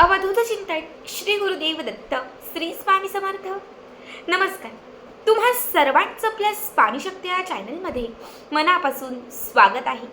अवधूत चिंतन श्री गुरुदेव दत्त श्री स्वामी समर्थ. नमस्कार. तुम्हा सर्वांचं आपल्या स्वामी शक्ती या चॅनलमध्ये मनापासून स्वागत आहे.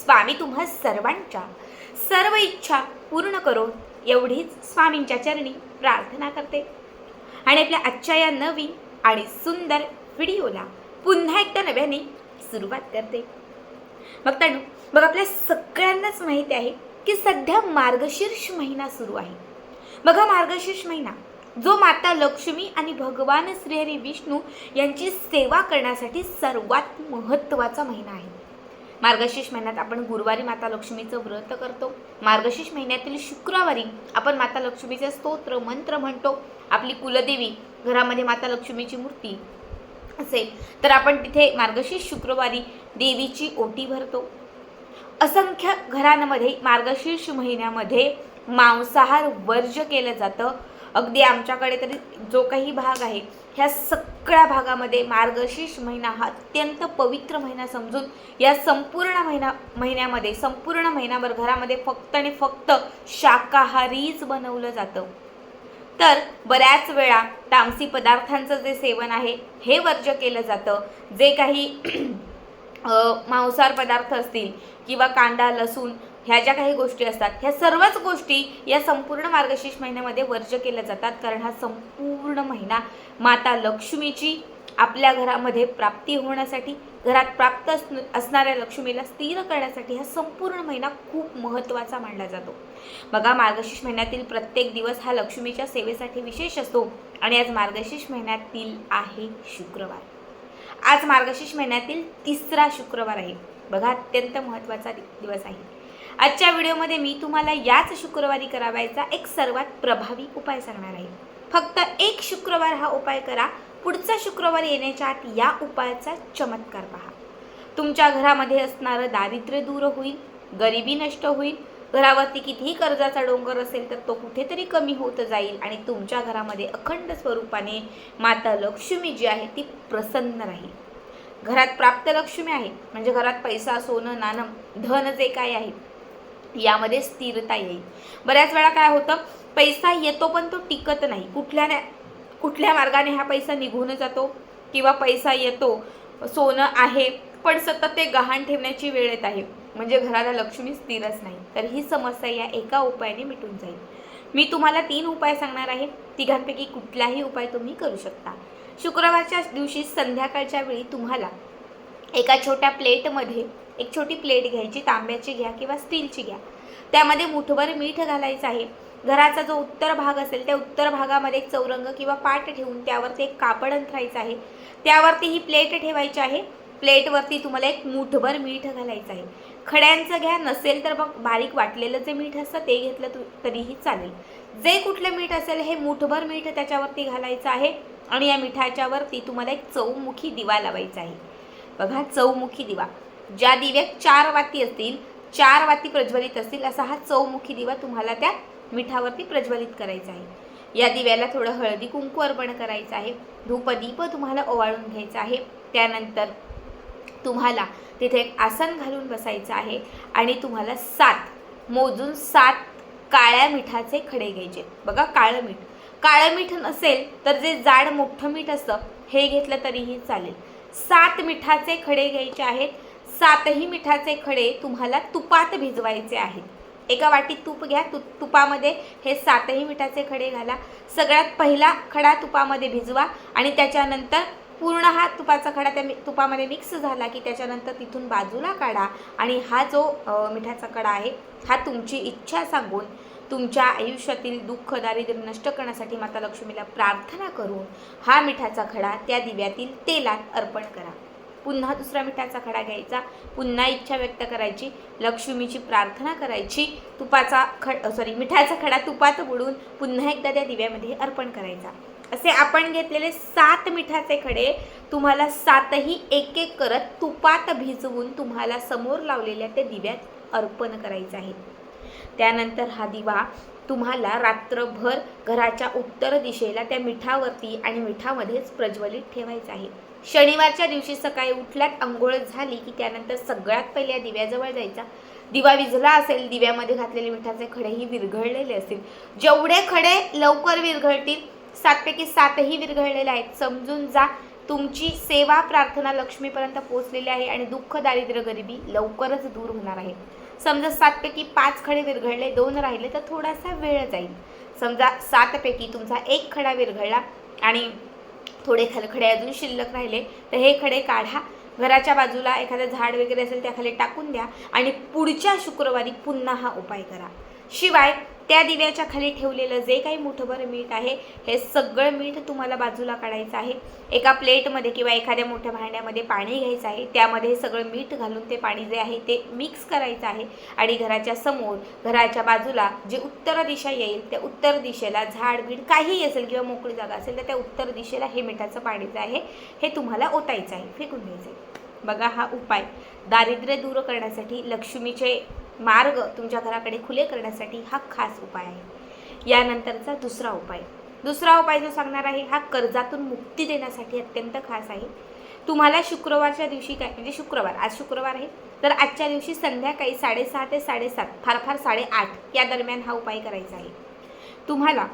स्वामी तुम्हा सर्वांच्या सर्व इच्छा पूर्ण करो एवढीच स्वामींच्या चरणी प्रार्थना करते. आणि आपल्या आजच्या या नवीन आणि सुंदर व्हिडिओला पुन्हा एकदा नव्याने सुरुवात करते. मग त्यानं मग आपल्या सगळ्यांनाच माहिती आहे की सध्या मार्गशीर्ष महिना सुरू आहे. बघा मार्गशीर्ष महिना. जो माता लक्ष्मी आणि भगवान श्रीहरी विष्णू यांची सेवा करण्यासाठी सर्वात महत्त्वाचा महिना आहे. मार्गशीर्ष महिन्यात आपण गुरुवारी माता लक्ष्मीचं व्रत करतो. मार्गशीर्ष महिन्यातील शुक्रवारी आपण माता लक्ष्मीचे स्तोत्र मंत्र म्हणतो. आपली कुलदेवी घरामध्ये माता लक्ष्मीची मूर्ती असेल तर आपण तिथे मार्गशीर्ष शुक्रवारी देवीची ओटी भरतो. असंख्य घरांमध्ये मार्गशीर्ष महिन्यामध्ये मांसाहार वर्ज्य केलं जातं. अगदी आमच्याकडे तरी जो काही भाग आहे ह्या सगळ्या भागामध्ये मार्गशीर्ष महिना हा अत्यंत पवित्र महिना समजून या संपूर्ण महिना महिन्यामध्ये संपूर्ण महिनाभर घरामध्ये फक्त आणि फक्त शाकाहारीच बनवलं जातं. तर बऱ्याच वेळा तामसी पदार्थांचं जे सेवन आहे हे वर्ज्य केलं जातं. जे काही मांसाहार पदार्थ असतील किंवा कांदा लसूण ह्या ज्या काही गोष्टी असतात ह्या सर्वच गोष्टी या संपूर्ण मार्गशीर्ष महिन्यामध्ये वर्ज्य केल्या जातात. कारण हा संपूर्ण महिना माता लक्ष्मीची आपल्या घरामध्ये प्राप्ती होण्यासाठी घरात प्राप्त असणाऱ्या लक्ष्मीला स्थिर करण्यासाठी हा संपूर्ण महिना खूप महत्त्वाचा मानला जातो. बघा मार्गशीर्ष महिन्यातील प्रत्येक दिवस हा लक्ष्मीच्या सेवेसाठी विशेष असतो. आणि आज मार्गशीर्ष महिन्यातील आहे शुक्रवार. आज मार्गशीर्ष महिन्यातील तिसरा शुक्रवार आहे. बघा अत्यंत महत्त्वाचा दिवस आहे. आजच्या व्हिडिओमध्ये मी तुम्हाला याच शुक्रवारी करावायचा एक सर्वात प्रभावी उपाय सांगणार आहे. फक्त एक शुक्रवार हा उपाय करा पुढचा शुक्रवार येण्याच्या आत या उपायाचा चमत्कार पहा. तुमच्या घरामध्ये असणारं दारिद्र्य दूर होईल गरिबी नष्ट होईल घरावरती कितीही कर्जाचा डोंगर असेल तर तो कुठेतरी कमी होत जाईल. आणि तुमच्या घरामध्ये अखंड स्वरूपाने माता लक्ष्मी जी आहे ती प्रसन्न राहील. घरात प्राप्त लक्ष्मी आहे म्हणजे घरात पैसा सोनं नाणं धन जे काय आहे यामध्ये स्थिरता येईल. बऱ्याच वेळा काय होतं पैसा येतो पण तो टिकत नाही. कुठल्या कुठल्या मार्गाने हा पैसा निघून जातो? किंवा पैसा येतो सोनं आहे पण सतत ते गहाण ठेवण्याची वेळ येत आहे. म्हणजे घराला लक्ष्मी स्थिरच नाही. तर ही समस्या या एका उपायाने मिटून जाईल. मी तुम्हाला तीन उपाय सांगणार आहे. तिघांपैकी कुठलाही उपाय तुम्ही करू शकता. शुक्रवारच्या दिवशी संध्याकाळच्या वेळी तुम्हाला एका छोट्या प्लेटमध्ये एक छोटी प्लेट घ्यायची तांब्याची घ्या किंवा स्टीलची घ्या. त्यामध्ये मुठभर मीठ घालायचं आहे. घराचा जो उत्तर भाग असेल त्या उत्तर भागामध्ये एक चौरंग किंवा पाट ठेवून त्यावरती एक कापड अंथरायचं आहे. त्यावरती ही प्लेट ठेवायची आहे. प्लेटवरती तुम्हाला एक मुठभर मीठ घालायचं आहे. खड्यांचं घ्या नसेल तर मग बारीक वाटलेलं जे मीठ असतं ते घेतलं तु तरीही चालेल. जे कुठलं मीठ असेल हे मुठभर मीठ त्याच्यावरती घालायचं आहे आणि या मिठाच्यावरती तुम्हाला एक चौमुखी दिवा लावायचा आहे. बघा चौमुखी दिवा. ज्या दिव्यात चार वाती असतील चार वाती प्रज्वलित असतील असा हा चौमुखी दिवा तुम्हाला त्या मिठावरती प्रज्वलित करायचा आहे. या दिव्याला थोडं हळदी कुंकू अर्पण करायचं आहे. धूपदीप तुम्हाला ओवाळून घ्यायचा आहे. त्यानंतर तुम्हाला तिथे एक आसन घालून बसायचं आहे आणि तुम्हाला सात मोजून सात काळ्या मिठाचे खडे घ्यायचे. बघा काळं मीठ. काळं मीठ नसेल तर जे जाड मोठं मीठ असतं हे घेतलं तरीही चालेल. सात मिठाचे खडे घ्यायचे आहेत. सातही मिठाचे खडे तुम्हाला तुपात भिजवायचे आहेत. एका वाटीत तूप घ्या. तु तुपामध्ये हे सातही मिठाचे खडे घाला. सगळ्यात पहिला खडा तुपामध्ये भिजवा आणि त्याच्यानंतर पूर्ण हा तुपाचा खडा त्या मि- तुपामध्ये मिक्स झाला की त्याच्यानंतर तिथून बाजूला काढा. आणि हा जो मिठाचा कडा आहे हा तुमची इच्छा सांगून तुमच्या आयुष्यातील दुःख दारिद्र्य नष्ट करण्यासाठी माता लक्ष्मीला प्रार्थना करून हा मिठाचा खडा त्या दिव्यातील तेलात अर्पण करा. पुन्हा दुसरा मिठाचा खडा घ्यायचा. पुन्हा इच्छा व्यक्त करायची. लक्ष्मीची प्रार्थना करायची. तुपाचा खड सॉरी मिठाचा खडा तुपात बुडून पुन्हा एकदा त्या दिव्यामध्ये अर्पण करायचा. असे आपण घेतलेले सात मिठाचे खडे तुम्हाला सातही एक एक करत तुपात भिजवून तुम्हाला समोर लावलेल्या त्या दिव्यात अर्पण करायचं आहे. त्यानंतर हा दिवा तुम्हाला रात्रभर घराच्या उत्तर दिशेला त्या मिठावरती आणि मिठामध्येच प्रज्वलित ठेवायचं आहे. शनिवारच्या दिवशी सकाळी उठल्यात आंघोळ झाली की त्यानंतर सगळ्यात पहिले या दिव्याजवळ जायचा. दिवा विझला असेल दिव्यामध्ये घातलेले मिठाचे खडेही विरघळलेले असतील. जेवढे खडे लवकर विरघळतील सातपैकी सातही विरघळलेले आहेत. समजून जा तुमची सेवा प्रार्थना लक्ष्मीपर्यंत पोहोचलेली आहे आणि दुःख दारिद्र्य गरिबी लवकरच दूर होणार आहे. समजा सातपैकी पाच खडे विरघळले दोन राहिले तर थोडासा वेळ जाईल. समजा सातपैकी तुमचा एक खडा विरघळला आणि थोडे खलखडे अजून शिल्लक राहिले तर हे खडे काढा. घराच्या बाजूला एखादं झाड वगैरे असेल त्याखाली टाकून द्या आणि पुढच्या शुक्रवारी पुन्हा हा उपाय करा. शिवाय त्या दिव्याच्या खाली ठेवलेलं जे काही मोठंभर मीठ आहे हे सगळं मीठ तुम्हाला बाजूला काढायचं आहे. एका प्लेटमध्ये किंवा एखाद्या मोठ्या भांड्यामध्ये पाणी घ्यायचं आहे. त्यामध्ये हे सगळं मीठ घालून ते पाणी जे आहे ते मिक्स करायचं आहे. आणि घराच्या समोर घराच्या बाजूला जे उत्तर दिशा येईल त्या उत्तर दिशेला झाड बीड काहीही असेल किंवा मोकळी जागा असेल तर त्या उत्तर दिशेला हे मिठाचं पाणी जे आहे हे तुम्हाला ओतायचं आहे फेकून घ्यायचं आहे. बघा हा उपाय. दारिद्र्य दूर करण्यासाठी लक्ष्मीचे मार्ग तुमच्या घराकडे खुले करण्यासाठी हा खास उपाय आहे. यानंतरचा दुसरा उपाय. दुसरा उपाय जो सांगणार आहे हा कर्जातून मुक्ती देण्यासाठी अत्यंत खास आहे. तुम्हाला शुक्रवारच्या दिवशी काय म्हणजे शुक्रवार आज शुक्रवार आहे तर आजच्या दिवशी संध्याकाळी साडेसहा ते साडेसात फार फार साडेआठ या दरम्यान हा उपाय करायचा आहे. तुम्हाला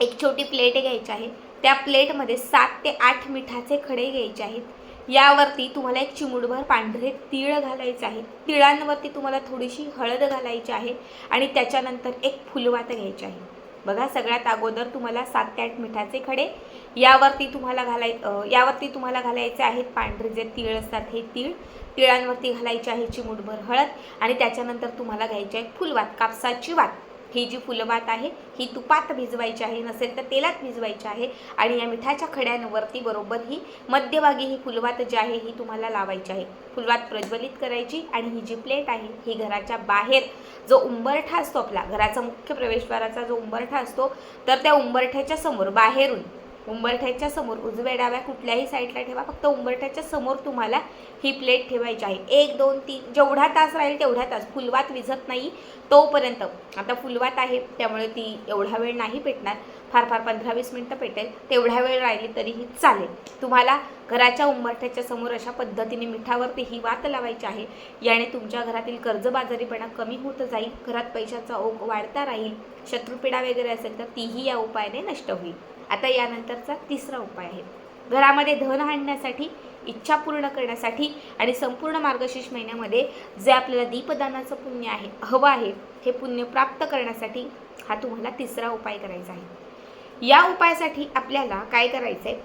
एक छोटी प्लेट घ्यायची आहे. त्या प्लेटमध्ये सात ते आठ मिठाचे खडे घ्यायचे आहेत. यावरती तुम्हाला एक चिमुडभर पांढरे तीळ घालायचे आहे. तिळांवरती तुम्हाला थोडीशी हळद घालायची आहे आणि त्याच्यानंतर एक फुलवात घ्यायची आहे. बघा सगळ्यात अगोदर तुम्हाला सात ते आठ मिठाचे खडे. यावरती तुम्हाला घालाय यावरती तुम्हाला घालायचे आहेत पांढरे जे तीळ असतात हे तीळ. तिळांवरती घालायचे आहे चिमुटभर हळद आणि त्याच्यानंतर तुम्हाला घ्यायची आहे फुलवात कापसाची वात. ही जी फुलभात आहे ही तुपात भिजवायची आहे नसेल तर तेलात भिजवायची आहे आणि या मिठाच्या खड्यांवरती बरोबर ही मध्यभागी ही फुलवात जी आहे ही तुम्हाला लावायची आहे. फुलवात प्रज्वलित करायची आणि ही जी प्लेट आहे ही घराच्या बाहेर जो उंबरठा असतो आपला घराचा मुख्य प्रवेशद्वाराचा जो उंबरठा असतो तर त्या उंबरठ्याच्या समोर बाहेरून उंबरठ्याच्या समोर उजव्या डाव्या कुठल्याही साईडला ठेवा फक्त उंबरठ्याच्या समोर तुम्हाला ही प्लेट ठेवायची आहे. एक दोन तीन जेवढा तास राहील तेवढा तास. फुलवात विझत नाही तोपर्यंत. आता फुलवात आहे त्यामुळे ती एवढा वेळ नाही पेटणार. फार फार पंधरा वीस मिनटं पेटेल. तेवढ्या वेळ राहिली तरीही चालेल. तुम्हाला घराच्या उंबरठ्याच्या समोर अशा पद्धतीने मिठावरती ही वात लावायची आहे. याने तुमच्या घरातील कर्जबाजारीपणा कमी होत जाईल. घरात पैशाचा ओघ वाढता राहील. शत्रुपीडा वगैरे असेल तर तीही या उपायाने नष्ट होईल. आता यानंतरचा तिसरा उपाय आहे. घरामध्ये धन आणण्यासाठी इच्छा पूर्ण करण्यासाठी आणि संपूर्ण मार्गशीर्ष महिन्यामध्ये जे आपल्याला दीपदानाचं पुण्य आहे हवं आहे हे पुण्य प्राप्त करण्यासाठी हा तुम्हाला तिसरा उपाय करायचा आहे. या उपायासाठी आपल्याला काय करायचं आहे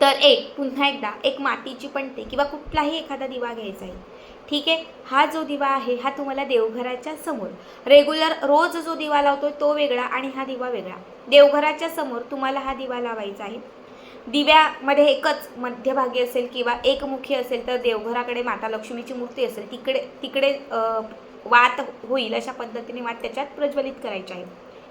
तर एक पुन्हा एकदा एक मातीची पणते किंवा कुठलाही एखादा दिवा घ्यायचा आहे. ठीक आहे? हा जो दिवा आहे हा तुम्हाला देवघराच्या समोर. रेग्युलर रोज जो दिवा लावतोय तो वेगळा आणि हा दिवा वेगळा. देवघराच्या समोर तुम्हाला हा दिवा लावायचा आहे. दिव्यामध्ये एकच मध्यभागी असेल किंवा एकमुखी असेल तर देवघराकडे माता लक्ष्मीची मूर्ती असेल तिकडे तिकडे वात होईल अशा पद्धतीने वात त्याच्यात प्रज्वलित करायची आहे.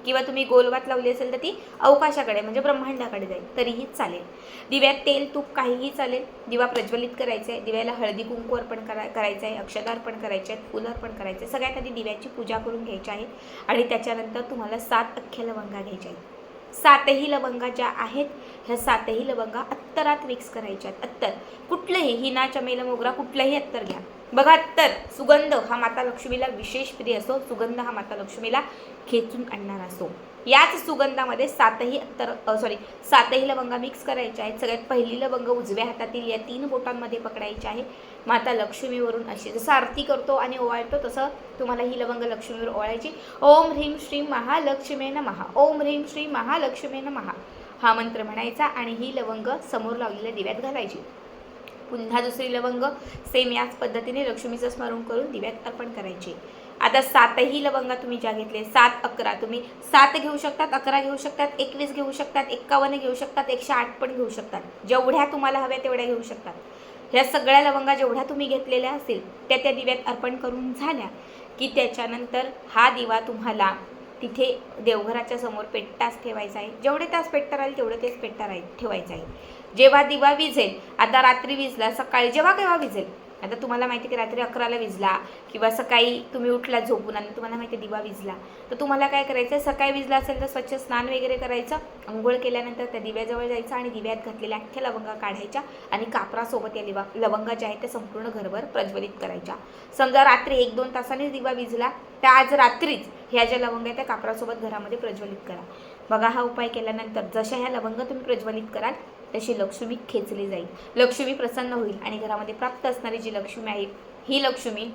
किंवा तुम्ही गोलवात लावली असेल तर ती अवकाशाकडे म्हणजे ब्रह्मांडाकडे जाईल. तरीही चालेल. दिव्यात तेल तूप काहीही चालेल. दिवा प्रज्वलित करायचा आहे. दिव्याला हळदी कुंकू अर्पण करा करायचं आहे. अक्षता अर्पण करायचे आहेत. फुलं अर्पण करायचे आहे सगळ्यात आधी दिव्याची पूजा करून घ्यायची आहे. आणि त्याच्यानंतर तुम्हाला सात अख्ख्या लवंगा घ्यायच्या आहेत. सातही लवंगा ज्या आहेत ह्या सातही लवंगा अत्तरात मिक्स करायच्या आहेत. अत्तर. कुठलंही हिना चमेल मोगरा कुठलंही अत्तर घ्या. बघा तर सुगंध हा माता लक्ष्मीला विशेष प्रिय असो सुगंध हा माता लक्ष्मीला खेचून आणणारा असो. याच सुगंधामध्ये सातही तर सॉरी सातही लवंगा मिक्स करायच्या आहेत. सगळ्यात पहिली लवंग उजव्या हातातील या तीन बोटांमध्ये पकडायची आहे. माता लक्ष्मीवरून अशी जसं आरती करतो आणि ओवाळतो तसं तुम्हाला ही लवंग लक्ष्मीवर ओवाळायची. ओम ह्रीम श्री महालक्ष्मी नमहा ओम ह्रीम श्री महालक्ष्मी नमहा हा मंत्र म्हणायचा आणि ही लवंग समोर लावलेल्या दिव्यात घालायची. पुन्हा दुसरी लवंग सेम याच पद्धतीने लक्ष्मीचं स्मरण करून दिव्यात अर्पण करायचे. आता सातही लवंगा तुम्ही ज्या घेतले सात अकरा. तुम्ही सात घेऊ शकतात अकरा घेऊ शकतात एकवीस घेऊ शकतात एक्कावन्न घेऊ शकतात एकशे आठ पण घेऊ शकतात. जेवढ्या तुम्हाला हव्या तेवढ्या घेऊ शकतात. ह्या सगळ्या लवंगा जेवढ्या तुम्ही घेतलेल्या असतील त्या त्या दिव्यात अर्पण करून झाल्या की त्याच्यानंतर हा दिवा तुम्हाला तिथे देवघराच्या समोर पेट्टाच ठेवायचा आहे. जेवढे तास पेट्टा राहील तेवढे तेच पेट्टा राहील ठेवायचा आहे. जेव्हा दिवा विझेल आता रात्री विजला सकाळी जेव्हा केव्हा विझेल आता तुम्हाला माहिती आहे की रात्री अकराला विजला किंवा सकाळी तुम्ही उठला झोपून आणि तुम्हाला माहिती आहे दिवा विजला. तर तुम्हाला काय करायचं आहे सकाळी विजला असेल तर स्वच्छ स्नान वगैरे करायचं अंघोळ केल्यानंतर त्या दिव्याजवळ जायचं आणि दिव्यात घातलेल्या अख्ख्या लवंगा काढायच्या आणि कापरासोबत या लिवा लवंगा ज्या आहेत त्या संपूर्ण घरभर प्रज्वलित करायच्या. समजा रात्री एक दोन तासानेच दिवा विजला त्या आज रात्रीच ह्या ज्या लवंग आहेत त्या कापरासोबत घरामध्ये प्रज्वलित करा. बघा हा उपाय केल्यानंतर जशा ह्या लवंग तुम्ही प्रज्वलित कराल तशी लक्ष्मी खेचली जाईल. लक्ष्मी प्रसन्न होईल आणि घरामध्ये प्राप्त असणारी जी लक्ष्मी आहे ही लक्ष्मी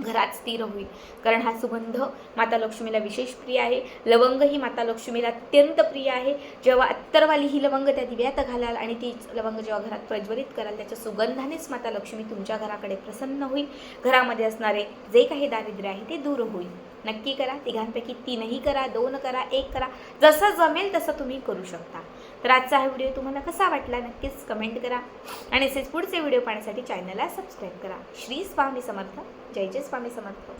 घरात स्थिर होईल. कारण हा सुगंध माता लक्ष्मीला विशेष प्रिय आहे. लवंग ही माता लक्ष्मीला अत्यंत प्रिय आहे. जेव्हा अत्तरवाली ही लवंग त्या दिव्यात घालाल आणि ती लवंग जेव्हा घरात प्रज्वलित कराल त्याच्या सुगंधानेच माता लक्ष्मी तुमच्या घराकडे प्रसन्न होईल. घरामध्ये असणारे जे काही दारिद्र्य आहे ते दूर होईल. नक्की करा. तिघांपैकी तीनही करा दोन करा एक करा. जसं जमेल तसं तुम्ही करू शकता. तर आजचा हा व्हिडिओ तुम्हाला कसा वाटला नक्कीच कमेंट करा. आणि असेच पुढचे व्हिडिओ पाहण्यासाठी चॅनलला सबस्क्राईब करा. श्री स्वामी समर्थ. जय जय स्वामी समर्थ.